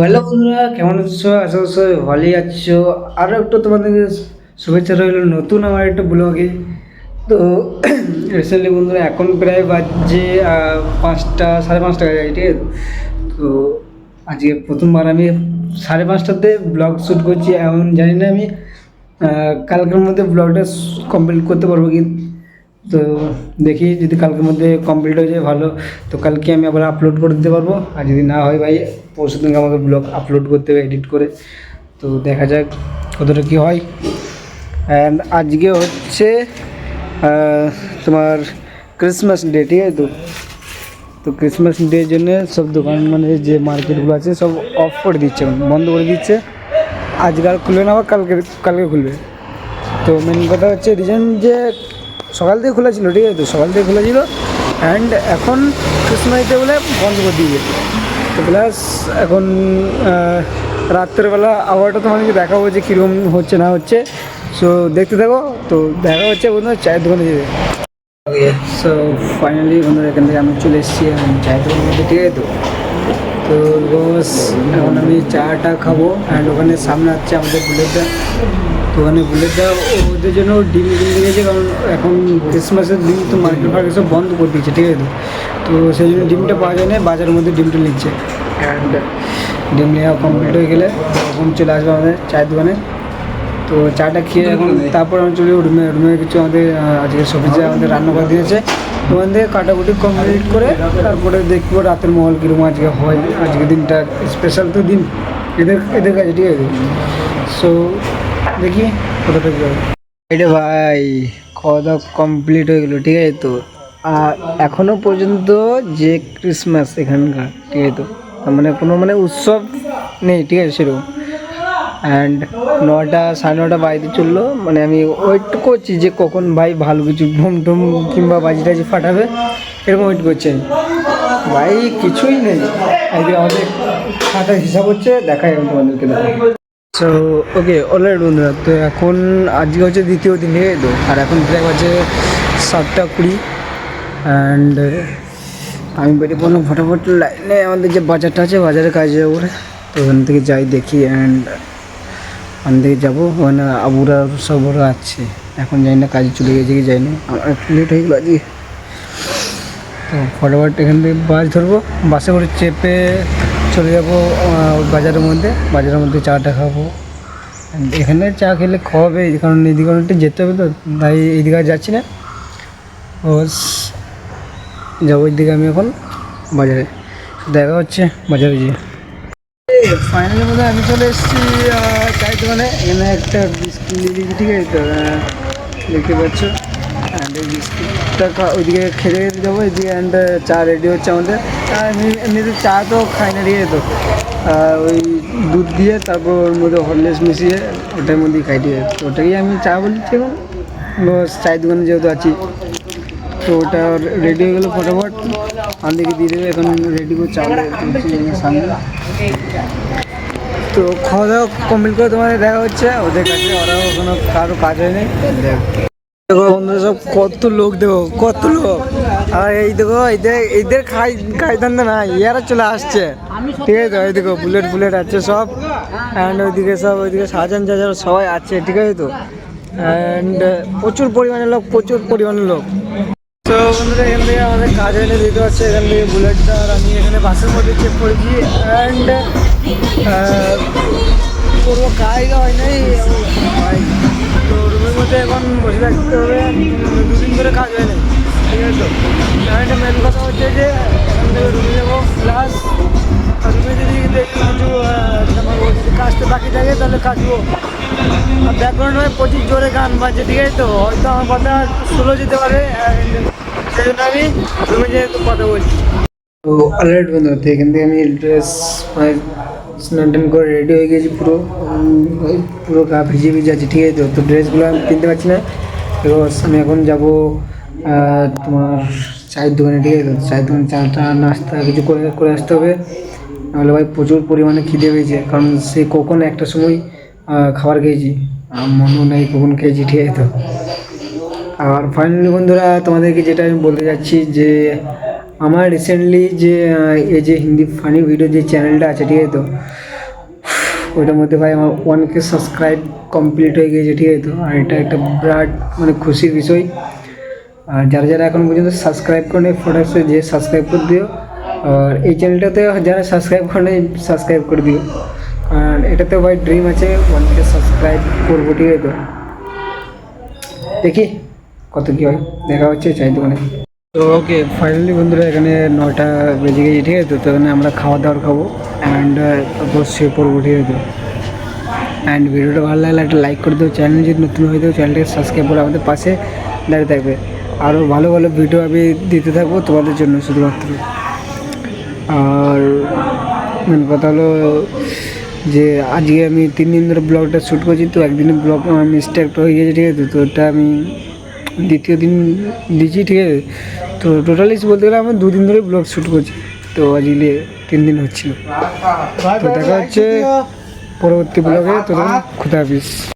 Hello বন্ধুরা, কেমন আছো? আশা করছ ভালোই আছো। আরও একটু তোমাদের শুভেচ্ছা রইল নতুন আমার একটা ব্লগে। তো রিসেন্টলি বন্ধুরা, এখন প্রায় বাজছে পাঁচটা, সাড়ে পাঁচটা বাজে ঠিক আছে? তো আজকে প্রথমবার আমি সাড়ে পাঁচটাতে ব্লগ শ্যুট করছি। এমন জানি না আমি কালকের মধ্যে ব্লগটা কমপ্লিট করতে পারব কি তো দেখি যদি কালকের মধ্যে কমপ্লিট হয়ে যায়, ভালো। তো কালকে আমি আবার আপলোড করে দিতে পারব। আর যদি না হয় ভাই, পরশু দিনকে আমাকে ব্লগ আপলোড করতে হবে এডিট করে। তো দেখা যাক কতটা কী হয়। অ্যান্ড আজকে হচ্ছে তোমার ক্রিসমাস ডে ঠিক আছে তো? তো ক্রিসমাস ডের জন্য সব দোকান মানে যে মার্কেটগুলো আছে, সব অফ করে দিচ্ছে, বন্ধ করে দিচ্ছে। আজকে আর খুলবে না, আবার কালকে কালকে খুলবে। তো মেন কথা হচ্ছে রিজন যে সকাল থেকে খোলা ছিল, ঠিক আছে তো? সকাল থেকে খোলা ছিল অ্যান্ড এখন ডে বলে বন্ধ করে দিয়েছে তো প্লাস এখন রাত্রেবেলা আবহাওয়াটা তোমাদেরকে দেখাবো যে কীরকম হচ্ছে না হচ্ছে। সো দেখতে থাকো। তো দেখা হচ্ছে বন্ধুরা, চায়ের দোকানে যাবে সো ফাইনালি বন্ধুরা, এখান থেকে আমি চলে এসেছি, এখন চায়ের দোকানের মধ্যে, ঠিক আছে তো? তো বস এখন আমি চাটা খাব অ্যান্ড ওখানে সামনে হচ্ছে আমাদের বুলেটটা ওখানে বুলেটটা ওদের জন্য ডিম ডিম গেছে কারণ এখন ক্রিসমাসের দিন তো মার্কেট ফার্কেট সব বন্ধ করে দিয়েছে, ঠিক আছে? তো সেই জন্য ডিমটা পাওয়া যায় না, বাজারের মধ্যে ডিমটা নিচ্ছে। অ্যান্ড ডিম নেওয়া কমপ্লিট হয়ে গেলে তখন চলে আসবে আমাদের চায়ের দোকানে। তো চাটা খেয়ে এখন তারপর আমি চলে রুমে রুমে কিছু আমাদের আজকে সবজি, আমাদের রান্না করে দিয়েছে। ওখান থেকে কাটাকুটি কমপ্লিট করে তারপরে দেখব রাতের মহল কীরকম আজকে হয়, আজকে দিনটা স্পেশাল তো দিন, এদের এদের কাছে, ঠিক আছে? সো দেখি কতটা ভাই, খাওয়া কমপ্লিট হয়ে গেলো, ঠিক আছে তো? আর এখনও পর্যন্ত যে ক্রিসমাস এখানকার, ঠিক আছে তো? মানে কোনো মানে উৎসব নেই, ঠিক আছে সেরকম। অ্যান্ড নটা, সাড়ে নটা বাড়িতে চলল মানে আমি ওয়েট করছি যে কখন ভাই ভালো কিছু ঘুম টুম কিংবা বাজি টাজি ফাটাবে, এরকম ওয়েট করছি ভাই কিছুই নেই। আজকে আমাদের খাতার হিসাব হচ্ছে, দেখাই আমি তোমাদেরকে দেখাই। সো ওকে অলরাইট বন্ধুরা, তো এখন আজকে হচ্ছে দ্বিতীয় দিন আছে তো আর এখন প্রায় বাজে সাতটা কুড়ি অ্যান্ড আমি বেরিয়ে পড়লাম ফটাফট লাইনে, আমাদের যে বাজারটা আছে বাজারে কাজে যাব তো ওখান থেকে যাই দেখি অ্যান্ড ওখান থেকে যাব, ওখানে আবুরা সব আছে, এখন জানি না কাজে চলে গেছে কি যায়নি, আমার লেট হয়ে গেলো আজকে। তো ফটাফট এখান থেকে বাস ধরবো, বাসে করে চেপে চলে যাব বাজারের মধ্যে। বাজারের মধ্যে চাটা খাব। এখানে চা খেলে খাওয়াবে কারণ এদিকে অনেকটা যেতে হবে তো, তাই এইদিকে আর যাচ্ছি না। বস, যাব দিকে আমি এখন বাজারে। দেখা হচ্ছে বাজারে গিয়ে। ফাইনালি মধ্যে আমি চলে এসেছি চায়ের দোকানে। এখানে একটা বিস্কুট নিয়ে ঠিক আছে? তো দেখতে পাচ্ছ। বিস্কিটটা ওইদিকে খেতে খেতে যাব, এদিকে অ্যান্ড চা রেডি হচ্ছে আমাদের। এমনিতে চা তো খাই না আছে তো। ওই দুধ দিয়ে তারপর ওর মধ্যে হরলিক্স মিশিয়ে ওটার মধ্যেই খাই দিয়ে ওটাকেই আমি চা বলছি এখন চায়ের দোকানে যেহেতু আছি, তো ওটা রেডি হয়ে গেলো ফটাফট। আমাদেরকে দিয়ে দেবে, এখন রেডি করে চাউল সামনে তো খাওয়া দাওয়া কমপ্লিট করে তোমাদের দেখা হচ্ছে। ওদের কাছে ওরাও কোনো কারও কাজ হয়নি। দেখো বন্ধুরা, সব কত লোক দেবো কত লোক। আর এই দেখো, এদের এদের খাই খাই ধান্দা না ইয়ারা চলে আসছে। ঠিক আছে তো এই দেখো বুলেট বুলেট আছে সব। অ্যান্ড ওইদিকে সব ওইদিকে সাজান জাজার সবাই আছে, ঠিক আছে তো? অ্যান্ড প্রচুর পরিমাণে লোক, প্রচুর পরিমাণে লোক। তো বন্ধুরা, এখান থেকে আমাদের কাজ এনে দিতে পারছে এখান থেকে বুলেটটা আর আমি এখানে বাসের মধ্যে চেক করেছি। অ্যান্ড করব কাজ হয় নাই তো রুমের মধ্যে এখন বসে থাকতে হবে। দুদিন ধরে কাজ হয় নাই। ঠিক আছে কথা হচ্ছে যে এখান থেকে রুমে যাব প্লাস রুমে যদি দেখি কিছু আমার কাজটা বাকি থাকে তাহলে কাজবো আর ব্যাকগ্রাউন্ড হয়ে প্রচুর জোরে গান বাজছে ঠিক আছে তো হয়তো আমার কথা স্লো যেতে পারে সেই জন্য আমি রুমে কথা বলছি তো অলরেড বন্ধু তো এখান থেকে আমি ড্রেস স্নান টান করে রেডি হয়ে গেছি পুরো। পুরো গা ভিজে ভিজে আছে, ঠিক আছে তো? তো ড্রেসগুলো আমি কিনতে পারছি না। বিকজ আমি এখন যাব তোমার চায়ের দোকানে, ঠিক আছে? চায়ের দোকানে চাটা নাস্তা কিছু করে করে আসতে হবে। নাহলে ভাই প্রচুর পরিমাণে খিদে পেয়েছে। কারণ সে কখন একটা সময় খাবার খেয়েছি। আর মনেও নেই কখন খেয়েছি, ঠিক আছে তো? আর ফাইনালি বন্ধুরা, তোমাদেরকে যেটা আমি বলতে যাচ্ছি যে, আমার রিসেন্টলি যে এই যে হিন্দি ফানি ভিডিও যে চ্যানেলটা আছে, ঠিক আছে তো? ওইটার মধ্যে ভাই আমার ওয়ান কে সাবস্ক্রাইব কমপ্লিট হয়ে গিয়েছে, ঠিক আছে তো? আর এটা একটা বিরাট মানে খুশির বিষয়। আর যারা যারা এখন পর্যন্ত সাবস্ক্রাইব করে ফটোসে যে সাবস্ক্রাইব করে দিও। আর এই চ্যানেলটাতে যারা সাবস্ক্রাইব করে সাবস্ক্রাইব করে দিও। আর এটাতে ভাই ড্রিম আছে ওয়ান কে সাবস্ক্রাইব করব, ঠিক আছে? তো দেখি কত কী হয়। দেখা হচ্ছে চাই দোকানে। তো ওকে ফাইনালি বন্ধুরা, এখানে নটা বেজে গেছে, ঠিক আছে? তো এখানে আমরা খাওয়া দাওয়ার খাব অ্যান্ড তারপর শুয়ে পড়ব, ঠিক আছে? অ্যান্ড ভিডিওটা ভালো লাগলে একটা লাইক করে দেবো চ্যানেল যদি নতুন হয়ে যাও চ্যানেলটাকে সাবস্ক্রাইব করে আমাদের পাশে দাঁড়িয়ে থাকবে। আরও ভালো ভালো ভিডিও আমি দিতে থাকব তোমাদের জন্য শুধুমাত্র। আর মেন কথা হলো যে আজকে আমি তিন দিন ধরে ব্লগটা শ্যুট করছি, তো একদিনে ব্লগ আমার মিস্টেক হয়ে গেছে, ঠিক আছে? তো ওটা আমি দ্বিতীয় দিন দিচ্ছি ঠিক আছে? তো টোটালি বলতে গেলে আমি দুদিন ধরে ব্লগ শ্যুট করছি, তো আজকে তিন দিন হচ্ছিল। তো দেখা হচ্ছে পরবর্তী ব্লগে তো খুদা